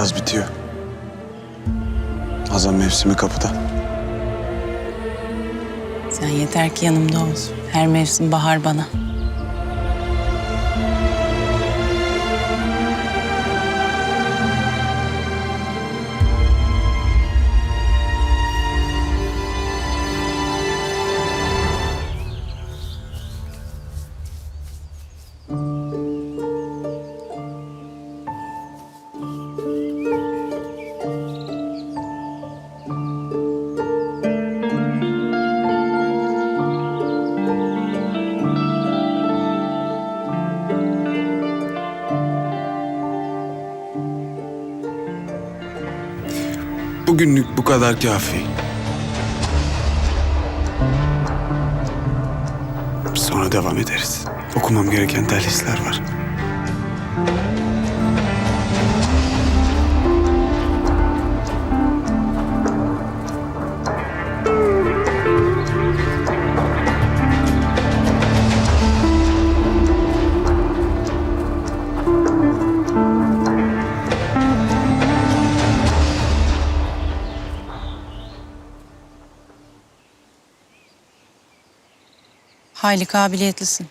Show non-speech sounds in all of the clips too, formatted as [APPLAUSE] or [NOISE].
Yaz bitiyor. Hazan mevsimi kapıda. Sen yeter ki yanımda ol. Her mevsim bahar bana. Bugünlük bu kadar kafi. Sonra devam ederiz. Okumam gereken dersler var. Hayli kabiliyetlisin.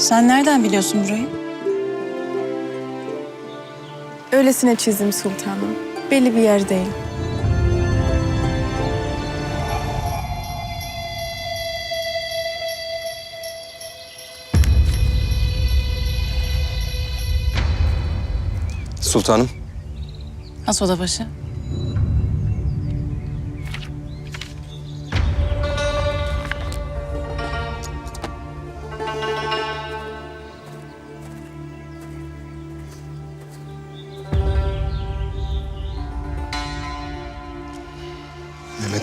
Sen nereden biliyorsun burayı? Öylesine çizdim sultanım. Belli bir yer değil. Sultanım, Has odabaşı.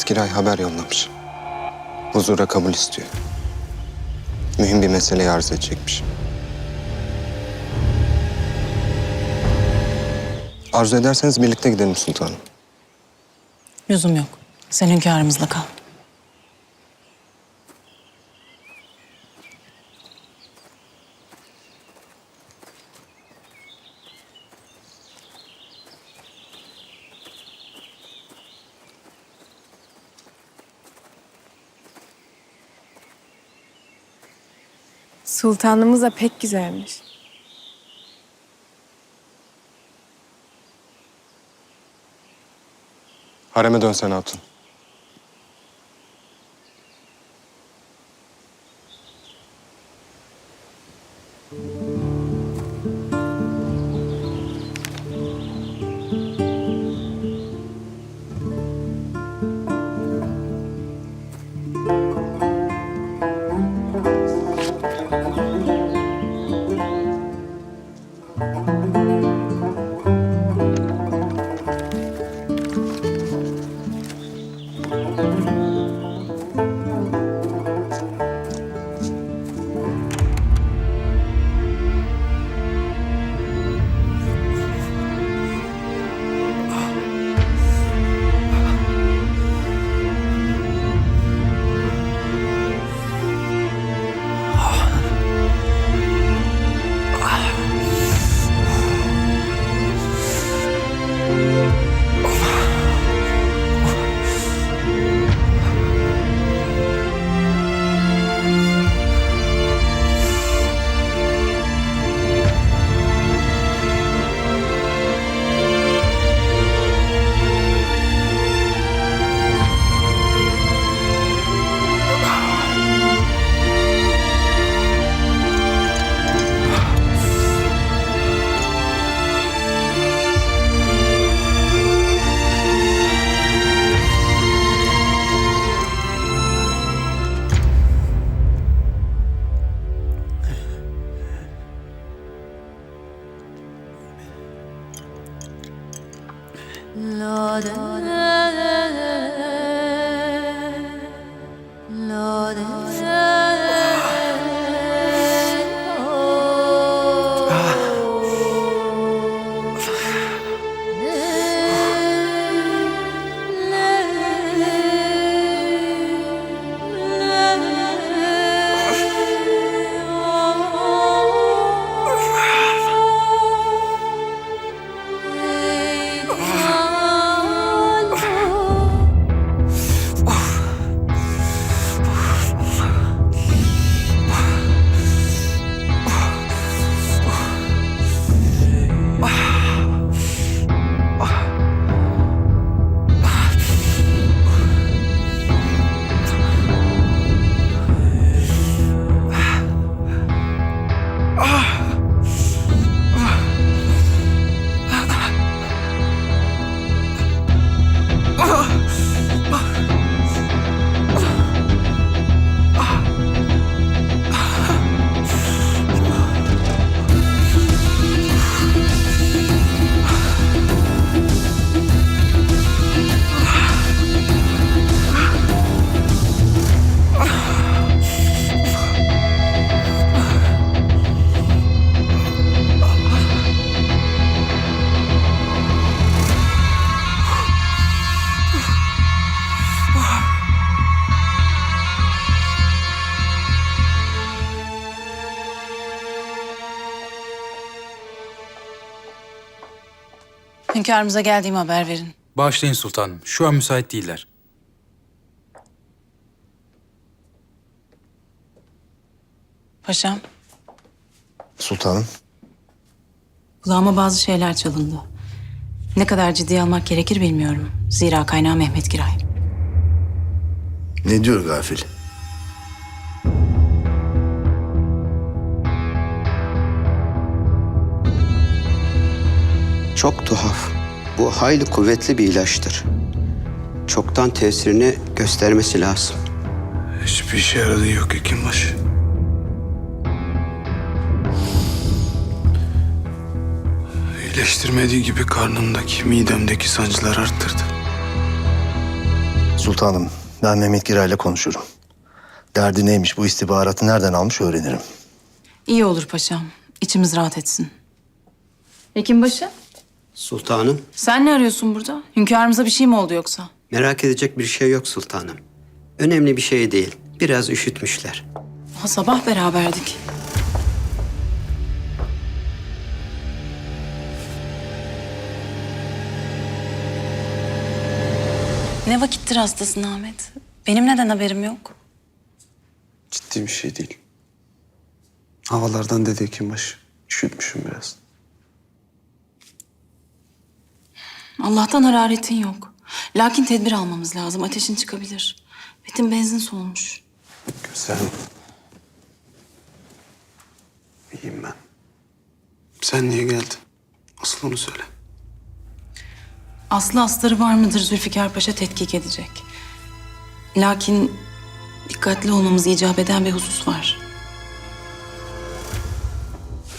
Giray haber yollamış. Huzura kabul istiyor. Mühim bir meseleyi arz edecekmiş. Arzu ederseniz birlikte gidelim sultanım. Lüzum yok. Sen hünkârımızla kal. Sultanımız da pek güzelmiş. Hareme dönsen hatun. Father. Hünkârımıza geldiğimi haber verin. Bağışlayın sultanım. Şu an müsait değiller. Paşam, Sultanım. kulağıma bazı şeyler çalındı. Ne kadar ciddiye almak gerekir bilmiyorum. Zira kaynağı Mehmet Giray. Ne diyor gafil? Çok tuhaf. Bu hayli kuvvetli bir ilaçtır. Çoktan tesirini göstermesi lazım. Hiçbir işe yaradığı yok Hekimbaşı. İyileştirmediği gibi karnımdaki, midemdeki sancılar arttırdı. Sultanım, ben Mehmet Giray'la konuşurum. Derdi neymiş, bu istihbaratı nereden almış öğrenirim. İyi olur paşam. İçimiz rahat etsin. Hekimbaşı, Sultanım, sen ne arıyorsun burada? Hünkârımıza bir şey mi oldu yoksa? merak edecek bir şey yok sultanım. Önemli bir şey değil. Biraz üşütmüşler. Ha, sabah beraberdik. Ne vakittir hastasın Ahmet? Benim neden haberim yok? Ciddi bir şey değil. Havalardan dedi Hekimbaşı. Üşütmüşüm biraz. Allah'tan hararetin yok. Lakin tedbir almamız lazım. Ateşin çıkabilir. Betim benzin solmuş. Güzel. İyiyim ben. Sen niye geldin? Asıl onu söyle. Aslı astarı var mıdır Zülfikar Paşa tetkik edecek. Lakin dikkatli olmamız icap eden bir husus var.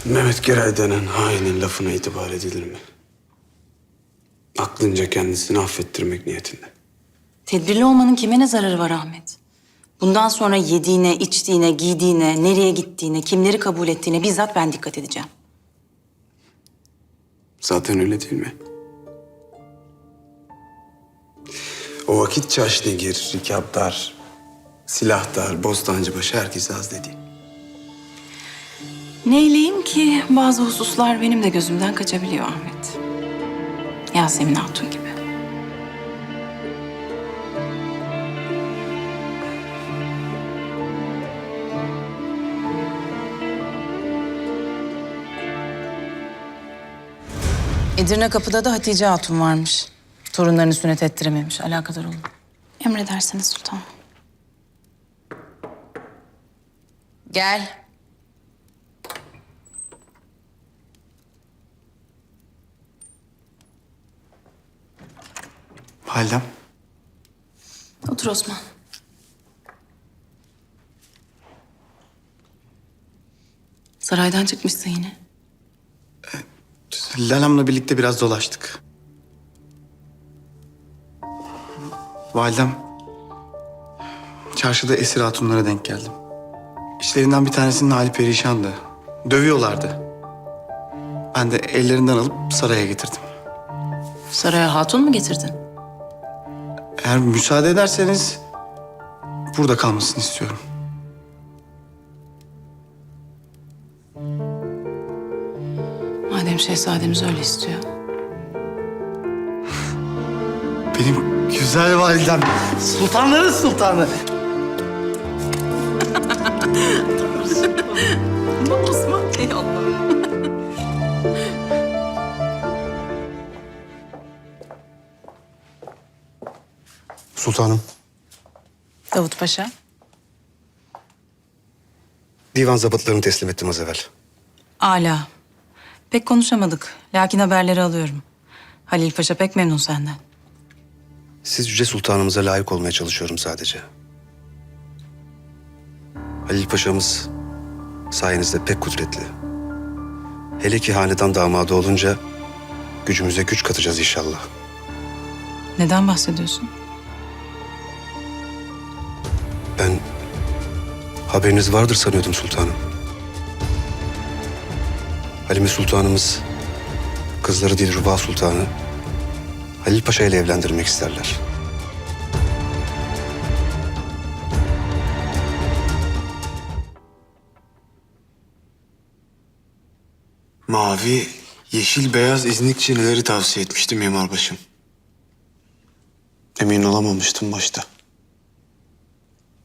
Mehmet Geray denen hainin lafına itibar edilir mi? Aklınca kendisini affettirmek niyetinde. Tedbirli olmanın kime ne zararı var Ahmet? Bundan sonra yediğine, içtiğine, giydiğine, nereye gittiğine, kimleri kabul ettiğine bizzat ben dikkat edeceğim. Zaten öyle değil mi? O vakit Çaşnegir, Rikabdar, Silahdar, Bostancıbaşı herkes az dedi. Neyleyim ki bazı hususlar benim de gözümden kaçabiliyor Ahmet. Yasemin Hatun gibi. Edirne kapıda da Hatice Hatun varmış. Torunlarını sünnet ettirememiş. Alakadar olun. Emredersiniz sultanım. Gel. Validem, Otur Osman. Saraydan çıkmışsın yine. Lalam'la birlikte biraz dolaştık. Validem, çarşıda esir hatunlara denk geldim. İşlerinden bir tanesinin hali perişandı. Dövüyorlardı. Ben de ellerinden alıp saraya getirdim. Saraya hatun mu getirdin? Eğer müsaade ederseniz burada kalmasını istiyorum. Madem şehzademiz öyle istiyor. Benim güzel validem, sultanların sultanı. [LAUGHS] Osman ey Allah'ım. Sultanım, Davut Paşa. divan zabıtlarını teslim ettim az evvel. Ala. Pek konuşamadık. Lakin haberleri alıyorum. Halil Paşa pek memnun senden. Siz Yüce Sultanımıza layık olmaya çalışıyorum sadece. Halil Paşa'mız sayenizde pek kudretli. Hele ki hanedan damadı olunca gücümüze güç katacağız inşallah. Neden bahsediyorsun? Ben haberiniz vardır sanıyordum sultanım. Halime Sultanımız kızları Dilruba Sultanı Halil Paşa ile evlendirmek isterler. Mavi, yeşil, beyaz iznik çinileri tavsiye etmişti mimarbaşım. Emin olamamıştım başta.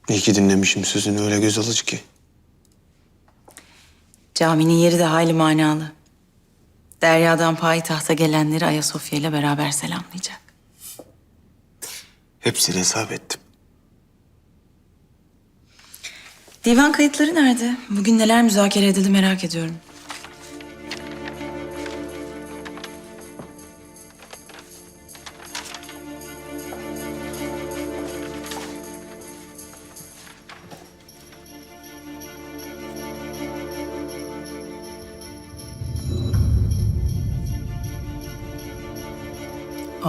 İyi ki dinlemişim sözünü öyle göz alıcı ki. Caminin yeri de hayli manalı. Derya'dan payitahta gelenleri Ayasofya ile beraber selamlayacak. Hepsini hesap ettim. Divan kayıtları nerede? Bugün neler müzakere edildi merak ediyorum.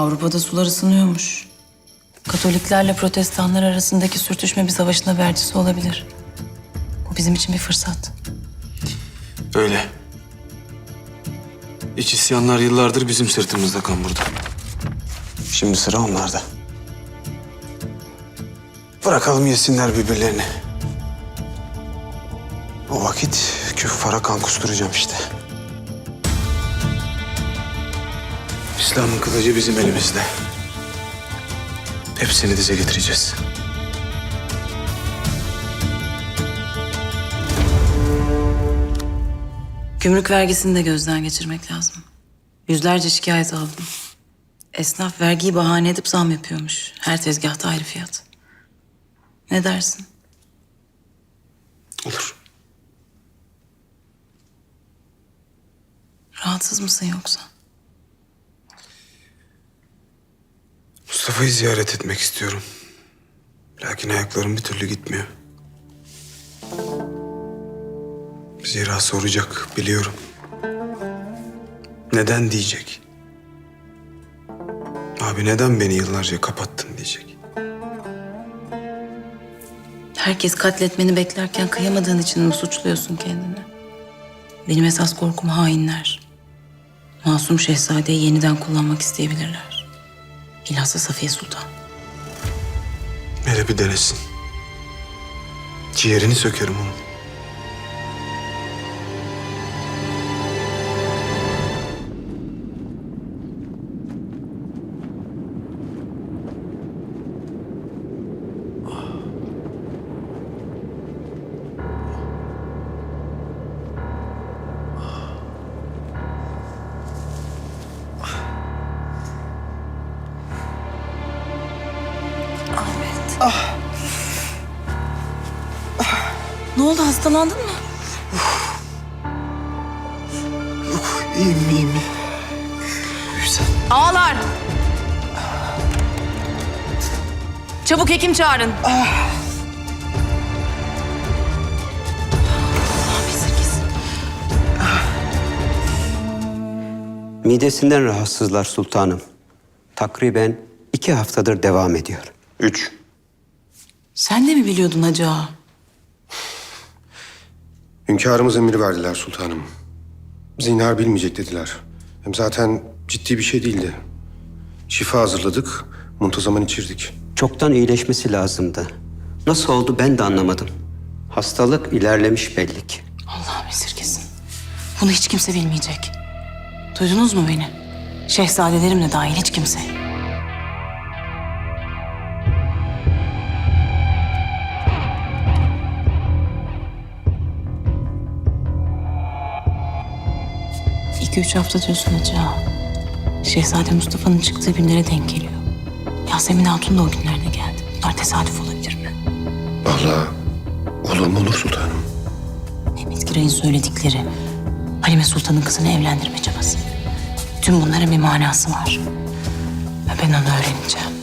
Avrupa'da sular ısınıyormuş. Katoliklerle protestanlar arasındaki sürtüşme bir savaşın habercisi olabilir. Bu bizim için bir fırsat. Öyle. İç isyanlar yıllardır bizim sırtımızda kamburdu. Şimdi sıra onlarda. Bırakalım yesinler birbirlerini. O vakit küffara kan kusturacağım işte. İslam'ın kılıcı bizim elimizde. Hepsini dize getireceğiz. Gümrük vergisini de gözden geçirmek lazım. Yüzlerce şikayet aldım. Esnaf vergiyi bahane edip zam yapıyormuş. Her tezgahta ayrı fiyat. Ne dersin? Olur. Rahatsız mısın yoksa? Mustafa'yı ziyaret etmek istiyorum. Lakin ayaklarım bir türlü gitmiyor. Zira soracak biliyorum. Neden diyecek. Abi neden beni yıllarca kapattın diyecek. Herkes katletmeni beklerken kıyamadığın için mi suçluyorsun kendini? Benim esas korkum hainler. Masum şehzadeyi yeniden kullanmak isteyebilirler. Bilhassa Safiye Sultan. Hele bir denesin. Ciğerini sökerim onun. Ahmet. Ne oldu hastalandın mı? İyiyim iyiyim. Güzel. Ağlar. Çabuk hekim çağırın. Esirgesin. Midesinden rahatsızlar sultanım. Takriben iki haftadır devam ediyor. Üç. Sen de mi biliyordun Hacı Ağa? Hünkârımız emir verdiler sultanım. Zinhar bilmeyecek dediler. Hem zaten ciddi bir şey değildi. Şifa hazırladık, muntazaman içirdik. Çoktan iyileşmesi lazımdı. Nasıl oldu ben de anlamadım. Hastalık ilerlemiş belli ki. Allah'ım esirgesin. Bunu hiç kimse bilmeyecek. Duydunuz mu beni? Şehzadelerim de dahil hiç kimse. İki üç hafta diyorsun Hacı Ağa. Şehzade Mustafa'nın çıktığı günlere denk geliyor. Yasemin Hatun da o günlerde geldi. Bunlar tesadüf olabilir mi? Vallahi olur mu olur sultanım. Mehmet Giray'ın söyledikleri Halime Sultan'ın kızını evlendirme çabası. Tüm bunların bir manası var. Ben onu öğreneceğim.